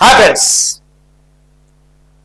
Hi friends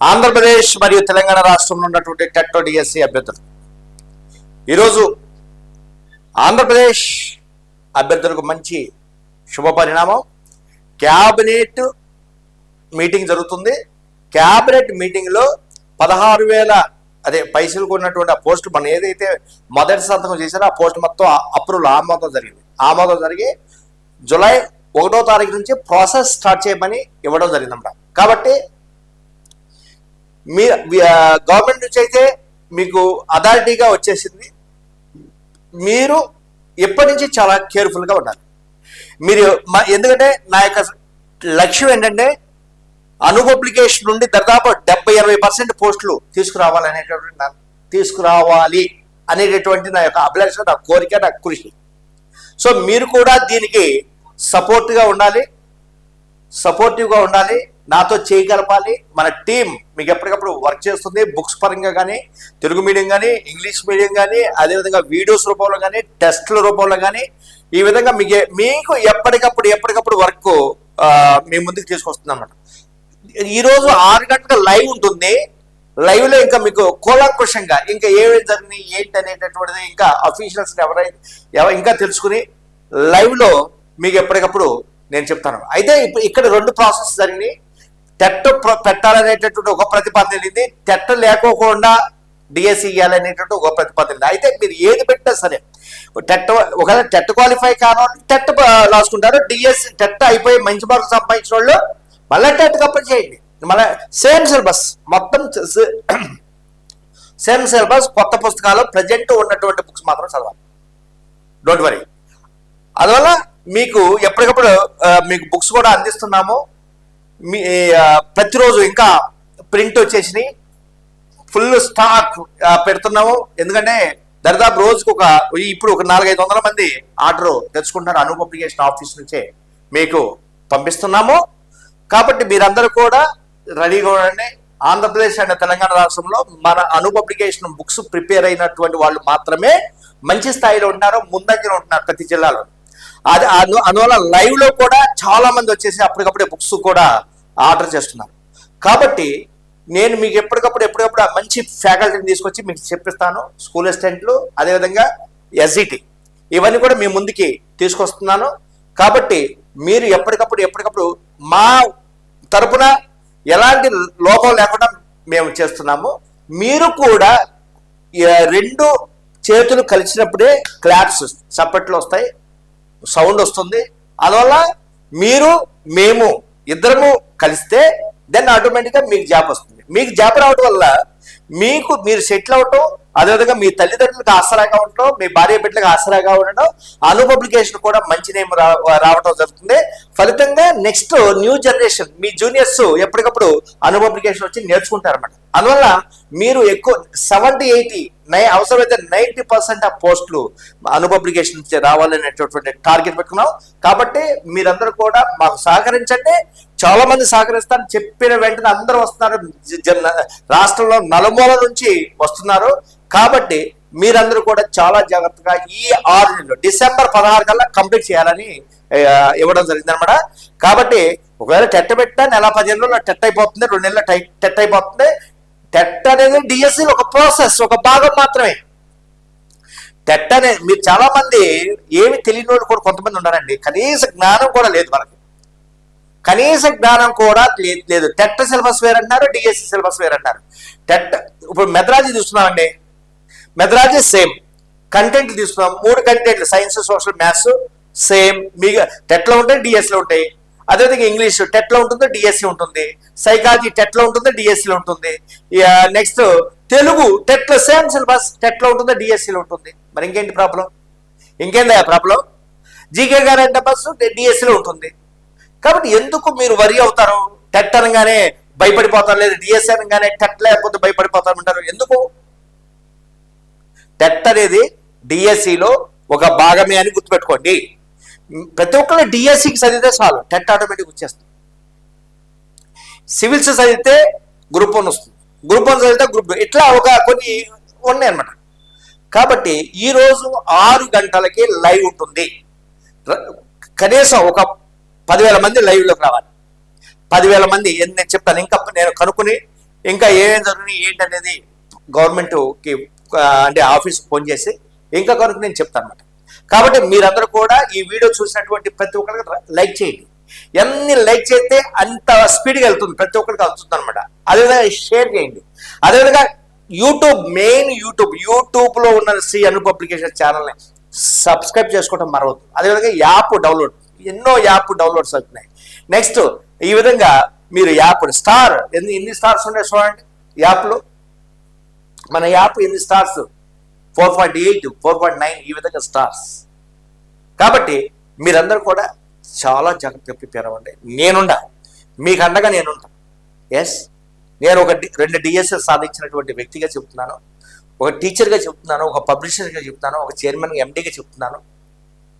Andhra Pradesh మరియు తెలంగాణ రాష్ట్రంలో ఉన్నటువంటి టెట్టో డిఎస్సి అభ్యర్థులు. ఈరోజు ఆంధ్రప్రదేశ్ అభ్యర్థులకు మంచి శుభ పరిణామం క్యాబినెట్ మీటింగ్ జరుగుతుంది. క్యాబినెట్ మీటింగ్లో పదహారు వేల అదే పైసలు ఉన్నటువంటి ఆ పోస్ట్ మనం ఏదైతే మొదటి సంతకం చేశారో ఆ పోస్ట్ మొత్తం అప్రూవల్ ఆమోదం జరిగింది. ఆమోదం జరిగి జూలై ఒకటో తారీఖు నుంచి ప్రాసెస్ స్టార్ట్ చేయమని ఇవ్వడం జరిగిందన్నమాట. కాబట్టి మీ గవర్నమెంట్ నుంచి అయితే మీకు అథారిటీగా వచ్చేసింది. మీరు ఎప్పటి నుంచి చాలా కేర్ఫుల్గా ఉండాలి. మీరు మా ఎందుకంటే నా యొక్క లక్ష్యం ఏంటంటే అను పబ్లికేషన్ నుండి దాదాపు డెబ్బై ఎనభై పర్సెంట్ పోస్టులు తీసుకురావాలనేటటువంటి నా తీసుకురావాలి అనేటటువంటి నా యొక్క అభిలాష నా కోరిక నా కృషి. సో మీరు కూడా దీనికి సపోర్ట్గా ఉండాలి సపోర్టివ్గా ఉండాలి నాతో చేయగలపాలి మన టీం మీకు ఎప్పటికప్పుడు వర్క్ చేస్తుంది బుక్స్ పరంగా కానీ తెలుగు మీడియం కానీ ఇంగ్లీష్ మీడియం కానీ అదేవిధంగా వీడియోస్ రూపంలో కానీ టెస్ట్ల రూపంలో కానీ ఈ విధంగా మీకు మీకు ఎప్పటికప్పుడు ఎప్పటికప్పుడు వర్క్ మీ ముందుకు తీసుకొస్తుంది అనమాట ఈరోజు ఆరు గంటలకు లైవ్ ఉంటుంది. లైవ్లో ఇంకా మీకు కూలంకుషంగా ఇంకా ఏమేమి జరిగినాయి ఏంటి అనేటటువంటిది ఇంకా అఫీషియల్స్ ఎవరైనా ఇంకా తెలుసుకుని లైవ్లో మీకు ఎప్పటికప్పుడు నేను చెప్తాను. అయితే ఇప్పుడు ఇక్కడ రెండు ప్రాసెస్ జరిగినాయి. టెట్ ప్ర- పెట్టాలనేటటువంటి ఒక ప్రతిపాదన వెళ్ళింది. టెట్ లేకోకుండా డిఎస్సి ఇవ్వాలనేటువంటి ఒక ప్రతిపాదన అయితే మీరు ఏది పెట్టినా సరే టెట్ ఒకవేళ టెట్ క్వాలిఫై కావాలి టెట్ రాసుకుంటారు. డిఎస్సి టెట్ అయిపోయి మంచి మార్కులు సంపాదించిన వాళ్ళు మళ్ళీ టెట్ కంప్లీట్ చేయండి. మళ్ళీ సేమ్ సిలబస్ మొత్తం సేమ్ సిలబస్ కొత్త పుస్తకాలు ప్రజెంట్ ఉన్నటువంటి బుక్స్ మాత్రం చదవాలి. Don't worry. అందువల్ల మీకు ఎప్పటికప్పుడు మీకు బుక్స్ కూడా అందిస్తున్నాము. మీ ప్రతిరోజు ఇంకా ప్రింట్ వచ్చేసినాయి ఫుల్ స్టాక్ పెడుతున్నాము. ఎందుకంటే దరిదాపు రోజుకు ఒక ఇప్పుడు ఒక నాలుగైదు వందల మంది ఆర్డర్ తెచ్చుకుంటున్నారు అను పబ్లికేషన్ ఆఫీస్ నుంచే మీకు పంపిస్తున్నాము. కాబట్టి మీరందరూ కూడా రెడీగా ఉండండి. ఆంధ్రప్రదేశ్ అండ్ తెలంగాణ రాష్ట్రంలో మన అను పబ్లికేషన్ బుక్స్ ప్రిపేర్ అయినటువంటి వాళ్ళు మాత్రమే మంచి స్థాయిలో ఉంటారు ముందంజలో ఉంటున్నారు ప్రతి జిల్లాలో. అది అందువల్ల లైవ్లో కూడా చాలా మంది వచ్చేసి అప్పటికప్పుడే బుక్స్ కూడా ఆర్డర్ చేస్తున్నారు. కాబట్టి నేను మీకు ఎప్పటికప్పుడు ఎప్పటికప్పుడు మంచి ఫ్యాకల్టీని తీసుకొచ్చి మీకు చెప్పిస్తాను. స్కూల్ అసిస్టెంట్లు అదేవిధంగా ఎస్ఈటి ఇవన్నీ కూడా మీ ముందుకి తీసుకొస్తున్నాను. కాబట్టి మీరు ఎప్పటికప్పుడు ఎప్పటికప్పుడు మా తరపున ఎలాంటి లోపం లేకుండా మేము చేస్తున్నాము. మీరు కూడా రెండు చేతులు కలిసినప్పుడే క్లాప్స్ చప్పట్లు వస్తాయి. సౌండ్ వస్తుంది. అందువల్ల మీరు మేము ఇద్దరము కలిస్తే దెన్ ఆటోమేటిక్గా మీకు జాబ్ వస్తుంది. మీకు జాబ్ రావడం వల్ల మీకు మీరు సెటిల్ అవటం అదేవిధంగా మీ తల్లిదండ్రులకు ఆసరాగా ఉండటం మీ భార్య బిడ్డలకు ఆసరాగా ఉండడం అను పబ్లికేషన్ కూడా మంచి నేమ్ రావడం జరుగుతుంది. ఫలితంగా నెక్స్ట్ న్యూ జనరేషన్ మీ జూనియర్స్ ఎప్పటికప్పుడు అను పబ్లికేషన్ వచ్చి నేర్చుకుంటారన్నమాట. అందువల్ల మీరు ఎక్కువ సెవెంటీ ఎయిటీ నై అవసరమైతే నైంటీ పర్సెంట్ ఆ పోస్టులు అను పబ్లికేషన్ నుంచి రావాలనేటటువంటి టార్గెట్ పెట్టుకున్నాం. కాబట్టి మీరందరూ కూడా మాకు సహకరించండి. చాలా మంది సహకరిస్తారు చెప్పిన వెంటనే అందరూ వస్తున్నారు. జన- రాష్ట్రంలో నలుమూల నుంచి వస్తున్నారు. కాబట్టి మీరందరూ కూడా చాలా జాగ్రత్తగా ఈ ఆరు నెలలు డిసెంబర్ పదహారు కల్లా కంప్లీట్ చేయాలని ఇవ్వడం జరిగింది అనమాట కాబట్టి ఒకవేళ టెట్ పెట్టినా నెల పదిహేను రోజులు టెట్ అయిపోతుంది రెండు నెలలు టై- టెట్ అయిపోతుంది. టెట్ అనేది డిఎస్సి ఒక ప్రాసెస్ ఒక భాగం మాత్రమే. టెట్ అనే మీరు చాలా మంది ఏమి తెలియని వాళ్ళు కూడా కొంతమంది ఉన్నారండి. కనీస జ్ఞానం కూడా లేదు మనకి కనీస జ్ఞానం కూడా లేదు. టెట్ సిలబస్ వేరు అంటున్నారు డిఎస్సి సిలబస్ వేరు అంటారు టెట్ ఇప్పుడు మెద్రాజీ చూస్తున్నామండి మెద్రాజీ సేమ్. కంటెంట్ తీసుకున్నాం మూడు కంటెంట్లు సైన్స్ సోషల్ మ్యాథ్స్ సేమ్. మీ టెట్లో ఉంటాయి డిఎస్లో ఉంటాయి. అదేవిధంగా ఇంగ్లీష్ టెట్లో ఉంటుంది డిఎస్సి ఉంటుంది. సైకాలజీ టెట్లో ఉంటుంది డిఎస్సిలో ఉంటుంది. నెక్స్ట్ తెలుగు టెట్లో సేమ్ సిలబస్ టెట్లో ఉంటుంది డిఎస్సిలో ఉంటుంది. మరి ఇంకేంటి ప్రాబ్లం? ఇంకేందా ప్రాబ్లం? జీకే గారు అంటే బస్సు డిఎస్సిలో ఉంటుంది. కాబట్టి ఎందుకు మీరు వరి అవుతారు? టెట్ అనగానే భయపడిపోతారు లేదు డిఎస్సి అనగానే టెట్ లేకపోతే భయపడిపోతారు అంటారు. ఎందుకు? టెట్ అనేది డిఎస్సిలో ఒక భాగమే అని గుర్తుపెట్టుకోండి. ప్రతి ఒక్కరు డిఎస్సికి చదివితే చాలు. టెట్ ఆటోమేటిక్ వచ్చేస్తుంది. సివిల్స్ చదివితే గ్రూప్ వన్ వస్తుంది. గ్రూప్ వన్ చదివితే గ్రూప్ ఇట్లా ఒక కొన్ని ఉన్నాయి అన్నమాట. కాబట్టి ఈ రోజు ఆరు గంటలకి లైవ్ ఉంటుంది. కనీసం ఒక పదివేల మంది లైవ్లోకి రావాలి. పదివేల మంది నేను చెప్తాను. ఇంకా నేను కనుక్కుని ఇంకా ఏమేమి జరిగినాయి ఏంటనేది గవర్నమెంట్కి అంటే ఆఫీస్ ఫోన్ చేసి ఇంకా కనుక్కుని నేను చెప్తాను అనమాట కాబట్టి మీరందరూ కూడా ఈ వీడియో చూసినటువంటి ప్రతి ఒక్కరికి లైక్ చేయండి. ఎన్ని లైక్ చేస్తే అంత స్పీడ్గా వెళ్తుంది ప్రతి ఒక్కరికి వెళ్తుంది అనమాట అదేవిధంగా షేర్ చేయండి. అదేవిధంగా యూట్యూబ్ మెయిన్ యూట్యూబ్ యూట్యూబ్లో ఉన్న సి అను అప్లికేషన్ ఛానల్ని సబ్స్క్రైబ్ చేసుకోవడం మరవద్దు. అదేవిధంగా యాప్ డౌన్లోడ్ ఎన్నో యాప్ డౌన్లోడ్స్ అవుతున్నాయి. నెక్స్ట్ ఈ విధంగా మీరు యాప్ స్టార్ ఎన్ని ఎన్ని స్టార్స్ ఉన్నాయి చూడండి యాప్లో? మన యాప్ ఎన్ని stars? Four point eight four point nine ఈ విధంగా స్టార్స్ కాబట్టి మీరందరూ కూడా చాలా జాగ్రత్తగా ప్రిపేర్ అవ్వండి. నేనుండా మీకు అండగా నేనుంటా ఎస్ నేను ఒక డి- రెండు డిఎస్ఎస్ సాధించినటువంటి వ్యక్తిగా చెప్తున్నాను. ఒక టీచర్గా చెప్తున్నాను. ఒక పబ్లిషర్గా చెప్తున్నాను. ఒక చైర్మన్ ఎండీగా చెప్తున్నాను.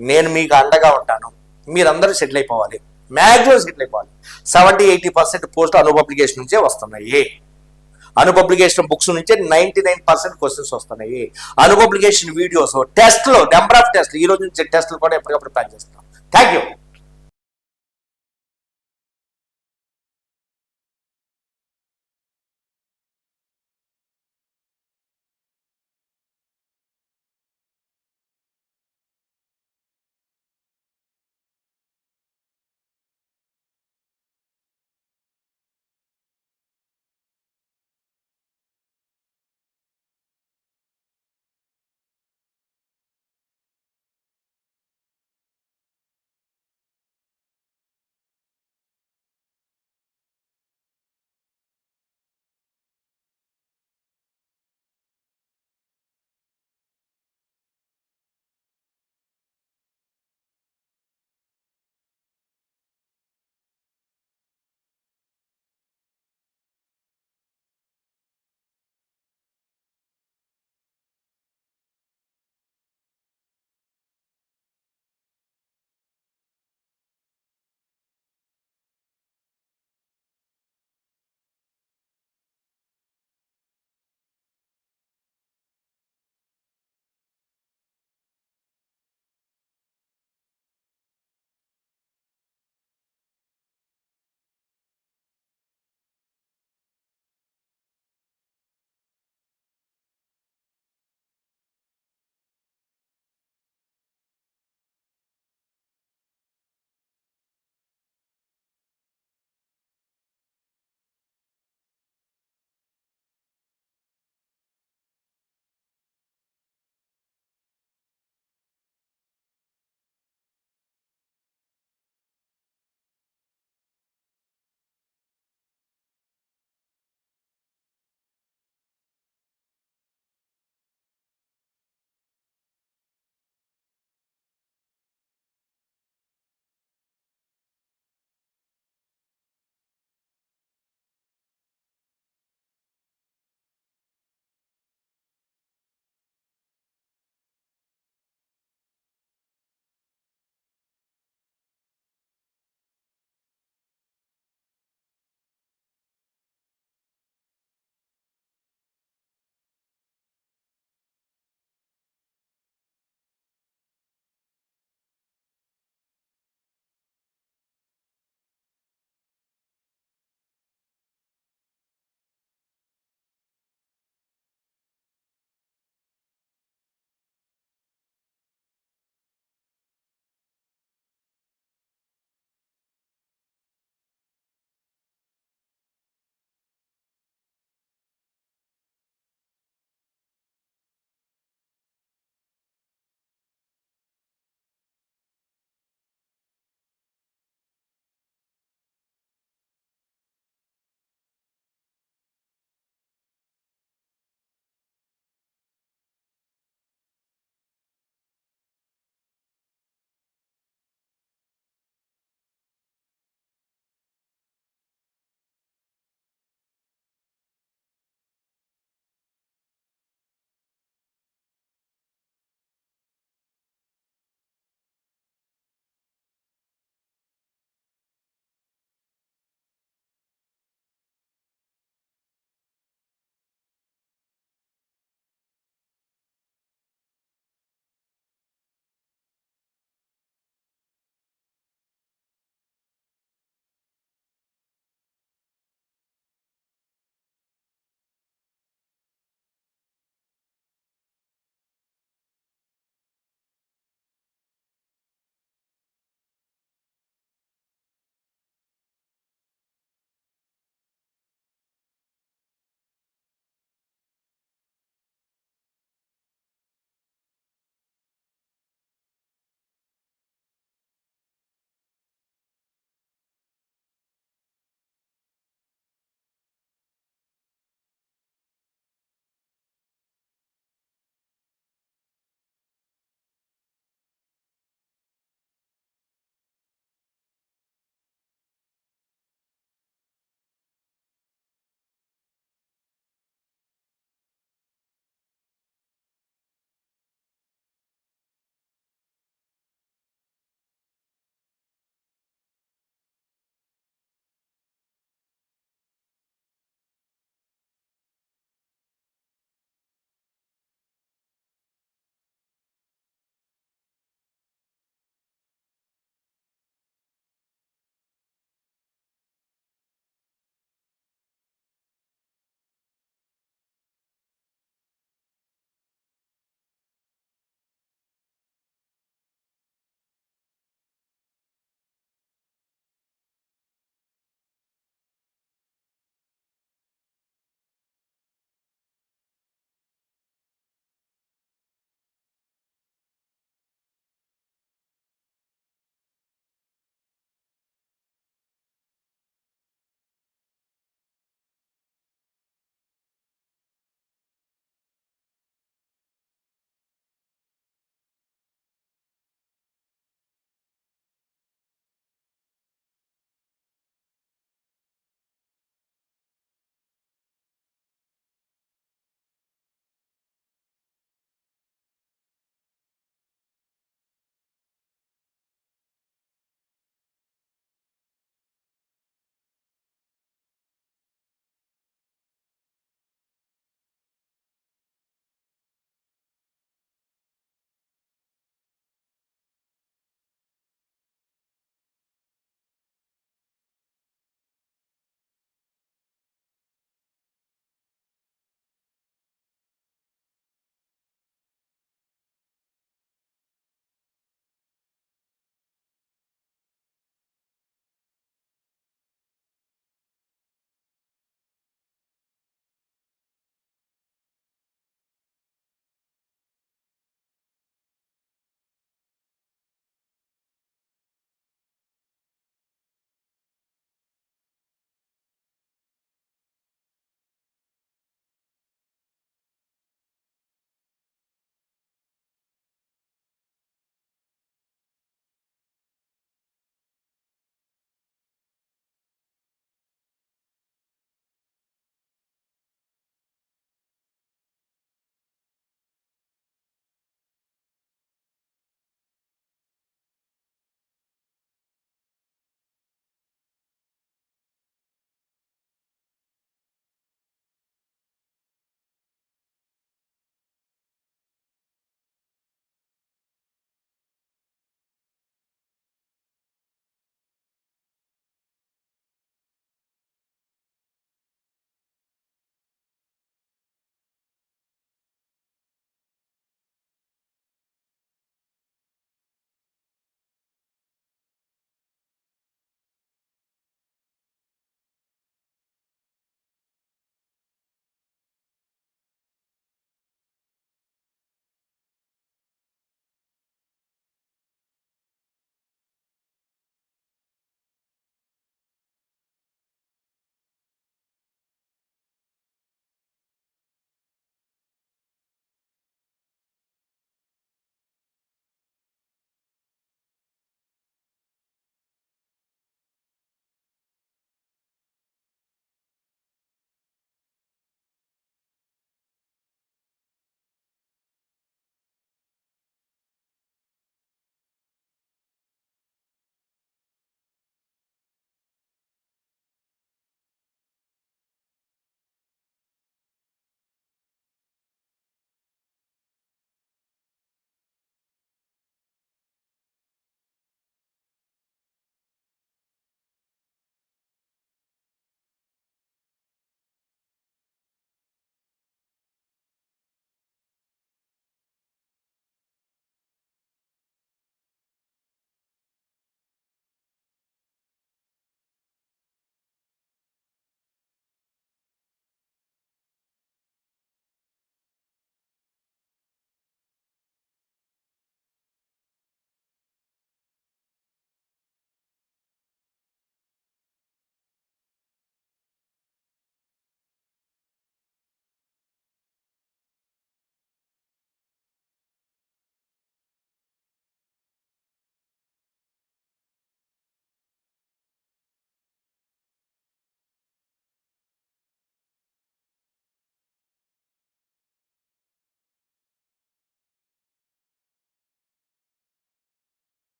నేను మీకు అండగా ఉంటాను. మీరందరూ సెటిల్ అయిపోవాలి. మ్యాక్సిమం సెటిల్ అయిపోవాలి. Seventy eighty percent post Anu application నుంచే వస్తున్నాయి. అనుపబ్లికేషన్ బుక్స్ నుంచే నైన్టీ నైన్ పర్సెంట్ క్వశ్చన్స్ వస్తున్నాయి. అనుపబ్లికేషన్ వీడియోస్ టెస్ట్లో నెంబర్ ఆఫ్ టెస్ట్లు ఈ రోజు నుంచి టెస్ట్లు కూడా ఎప్పటికప్పుడు ప్లాన్ చేస్తున్నాం. Thank you.